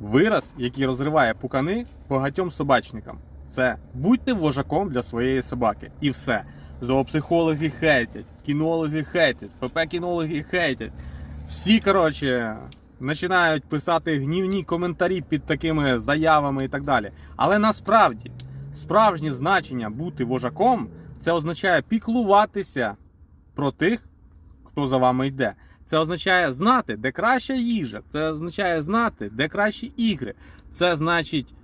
Вираз, який розриває пукани багатьом собачникам. Це будьте вожаком для своєї собаки. І все. Зоопсихологи хейтять, кінологи хейтять, ПП-кінологи хейтять. Всі, коротше, починають писати гнівні коментарі під такими заявами і так далі. Але насправді справжнє значення бути вожаком це означає піклуватися про тих, хто за вами йде. Це означає знати, де краща їжа. Це означає знати, де кращі ігри. Це значить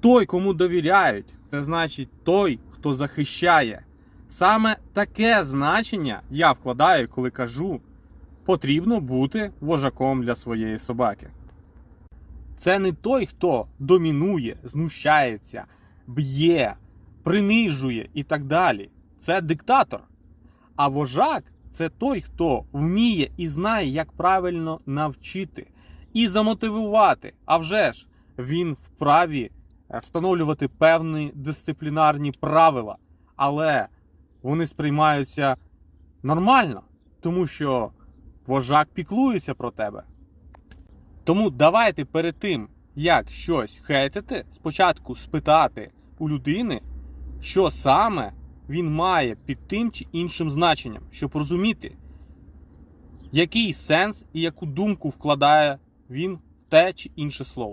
той, кому довіряють. Це значить той, хто захищає. Саме таке значення я вкладаю, коли кажу, потрібно бути вожаком для своєї собаки. Це не той, хто домінує, знущається, б'є, принижує і так далі. Це диктатор. А вожак це той, хто вміє і знає, як правильно навчити і замотивувати. А вже ж він вправі е, встановлювати певні дисциплінарні правила, але вони сприймаються нормально, тому що вожак піклується про тебе. Тому давайте перед тим, як щось хейтити, спочатку спитати у людини, що саме він має під тим чи іншим значенням, щоб розуміти, який сенс і яку думку вкладає він в те чи інше слово.